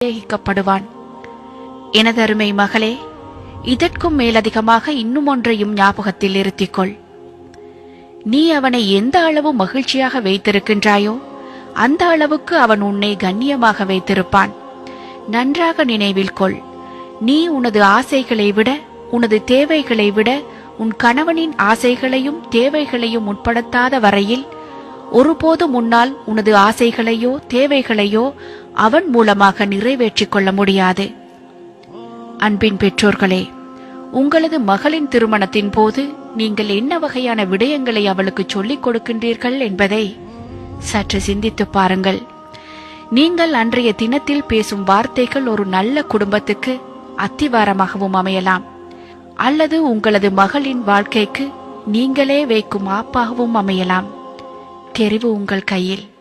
சந்தேகிக்கப்படுவான் எனதருமை மகளே இதற்கும் மேலதிகமாக இன்னும் ஒன்றையும் ஞாபகத்தில் இருத்திக்கொள் நீ அவனை எந்த அளவு மகிழ்ச்சியாக வைத்திருக்கின்றாயோ அந்த அளவுக்கு அவன் உன்னை கண்ணியமாக வைத்திருப்பான். நன்றாக நினைவில் கொள். நீ உனது ஆசைகளை விட உனது தேவைகளை விட உன் கணவனின் ஆசைகளையும் தேவைகளையும் உட்படுத்தாத வரையில் ஒருபோதும் உன்னால் உனது ஆசைகளையோ தேவைகளையோ அவன் மூலமாக நிறைவேற்றிக் கொள்ள முடியாது. அன்பின் பெற்றோர்களே உங்களது மகளின் திருமணத்தின் போது நீங்கள் என்ன வகையான விடயங்களை அவளுக்கு சொல்லிக் கொடுக்கின்றீர்கள் என்பதை சற்று சிந்தித்துப் பாருங்கள். நீங்கள் அன்றைய தினத்தில் பேசும் வார்த்தைகள் ஒரு நல்ல குடும்பத்துக்கு அத்திவாரமாகவும் அமையலாம். அல்லது உங்களது மகளின் வாழ்க்கைக்கு நீங்களே வைக்கும் ஆப்பாகவும் அமையலாம். தெரிவு உங்கள் கையில்.